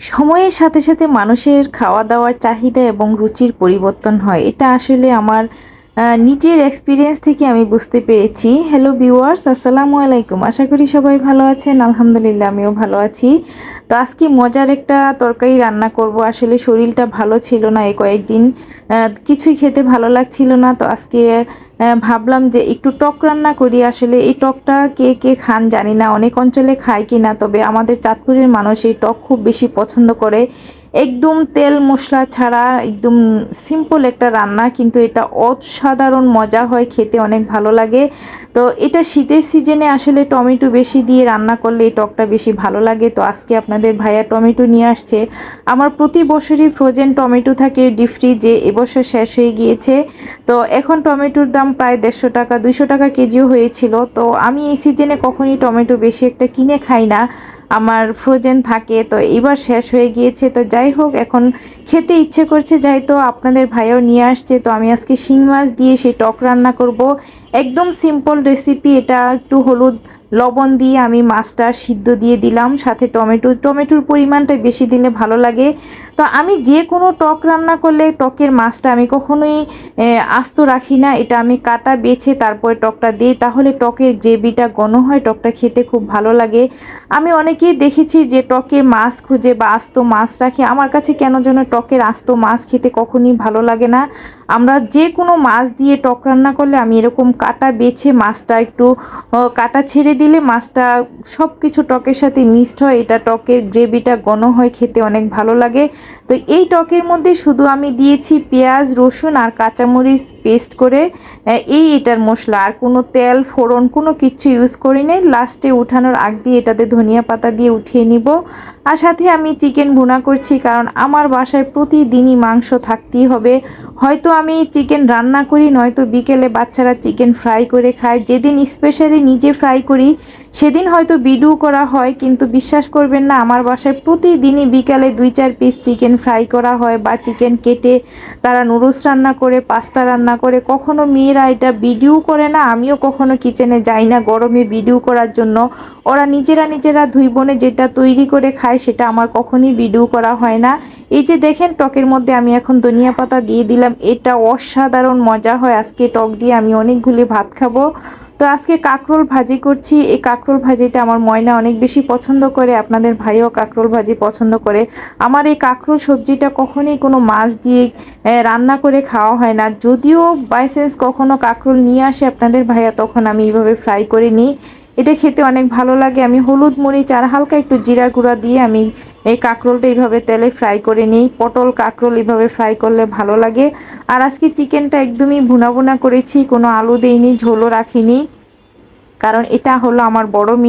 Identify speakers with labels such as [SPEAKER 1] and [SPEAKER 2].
[SPEAKER 1] সময়ের সাথে সাথে মানুষের খাওয়া দাওয়ার চাহিদা এবং রুচির পরিবর্তন হয়। এটা আসলে আমার নিজের এক্সপিরিয়েন্স থেকে আমি বুঝতে পেরেছি। হ্যালো ভিউয়ার্স আসসালামু আলাইকুম। আশা করি সবাই ভালো আছেন। আলহামদুলিল্লাহ, আমিও ভালো আছি। তো আজকে মজার একটা তরকারি রান্না করব। আসলে শরীরটা ভালো ছিল না এই কয়েকদিন। কিছুই খেতে ভালো লাগছিল না। তো আজকে ভাবলাম যে একটু টক রান্না করি। আসলে এই টকটা কে কে খান জানি না। অনেক অঞ্চলে খায় কি না তবে আমাদের চাঁদপুরের মানুষ এই টক খুব বেশি পছন্দ করে। একদম তেল মশলা ছাড়া, একদম সিম্পল একটা রান্না, কিন্তু এটা অসাধারণ মজা হয়, খেতে অনেক ভালো লাগে। তো এটা শীতের সিজনে আসলে টমেটো বেশি দিয়ে রান্না করলে এই টকটা বেশি ভালো লাগে। তো আজকে আপনাদের ভাইয়া টমেটো নিয়ে আসছে। আমার প্রতি বছরই ফ্রোজেন টমেটো থাকে ডিপ ফ্রিজে এবছর শেষ হয়ে গিয়েছে। তো এখন টমেটোর দাম প্রায় দেড়শো টাকা, দুইশো টাকা কেজিও হয়েছিল। তো আমি এই সিজনে কখনই টমেটো বেশি একটা কিনে খাই না। আমার ফ্রোজেন থাকে, তো এবার শেষ হয়ে গিয়েছে। তো যাই হোক, এখন খেতে ইচ্ছে করছে, যাই তো আপনাদের ভাইও নিয়ে আসছে। তো আমি আজকে শিং মাছ দিয়ে সেই টক রান্না করব। একদম সিম্পল রেসিপি এটা একটু হলুদ লবণ দিয়ে আমি মাছটা সিদ্ধ দিয়ে দিলাম। সাথে টমেটো, টমেটোর পরিমাণটা বেশি দিলে ভালো লাগে। তো আমি যে কোনো টক রান্না করলে টকের মাছটা আমি কখনোই আস্ত রাখি না। এটা আমি কাটা, বেছে তারপরে টকটা দিই। তাহলে টকের গ্রেভিটা ঘন হয়, টকটা খেতে খুব ভালো লাগে। আমি অনেকেই দেখেছি যে টকের মাছ খুঁজে বা আস্ত মাছ রাখে। আমার কাছে কেন যেন টকের আস্ত মাছ খেতে কখনই ভালো লাগে না। আমরা যে কোনো মাছ দিয়ে টক রান্না করলে আমি এরকম কাটা, বেছে মাছটা একটু কাটা ছেড়ে দিলে মাছটা সব কিছু টকের সাথে মিক্সড হয়। এটা টকের গ্রেভিটা ঘন হয়, খেতে অনেক ভালো লাগে। তো এই টকের মধ্যে শুধু আমি দিয়েছি পেঁয়াজ, রসুন আর কাঁচামরিচ পেস্ট করে এই এটার মশলা। আর কোনো তেল, ফোড়ন, কোনো কিচ্ছু ইউজ করি নাই। লাস্টে উঠানোর আগ দিয়ে এটাতে ধনিয়া পাতা দিয়ে উঠিয়ে নিব। আর সাথে আমি চিকেন ভুনা করছি, কারণ আমার বাসায় প্রতিদিনই মাংস থাকতেই হবে। হয়তো আমি চিকেন রান্না করি, নয়তো বিকেলে বাচ্চারা চিকেন ফ্রাই করে খায়। যেদিন স্পেশালি নিজে ফ্রাই করি সেদিন হয়তো ভিডিও করা হয়, কিন্তু বিশ্বাস করবেন না, আমার বাসায় প্রতিদিনই বিকালে দুই চার পিস চিকেন ফ্রাই করা হয় বা চিকেন কেটে তারা নুডলস রান্না করে পাস্তা রান্না করে। কখনো মেয়েরা এটা ভিডিও করে না, আমিও কখনো কিচেনে যাই না গরমে ভিডিও করার জন্য। ওরা নিজেরা নিজেরা ধুই বনে যেটা তৈরি করে খায়, সেটা আমার কখনই ভিডিও করা হয় না। এই যে দেখেন, টকের মধ্যে আমি এখন ধনিয়া পাতা দিয়ে দিলাম। এটা অসাধারণ মজা হয়। আজকে টক দিয়ে আমি অনেকগুলি ভাত খাব। তো আজকে কাকরোল ভাজি করছি। এই কাকরোল ভাজিটা আমার ময়না অনেক বেশি পছন্দ করে, আপনাদের ভাইও কাকরোল ভাজি পছন্দ করে। আমার এই কাকরোল সবজিটা কখনই কোনো মাছ দিয়ে রান্না করে খাওয়া হয় না। যদিও বাইসেন্স কখনো কাকরোল নিয়ে আসে আপনাদের ভাইয়া, তখন আমি এইভাবে ফ্রাই করে নিই। এটা খেতে অনেক ভালো লাগে। আমি হলুদ মরিচ আর হালকা একটু জিরা গুঁড়া দিয়ে আমি এই কাঁকরোলটা এইভাবে তেলে ফ্রাই করে নিই। পটল কাঁকরোল এইভাবে ফ্রাই করলে ভালো লাগে। আর আজকে চিকেনটা একদমই ভুনা ভুনা করেছি, কোনো আলু দেইনি, ঝোলও রাখিনি। কারণ এটা হলো আমার বড় মেয়ে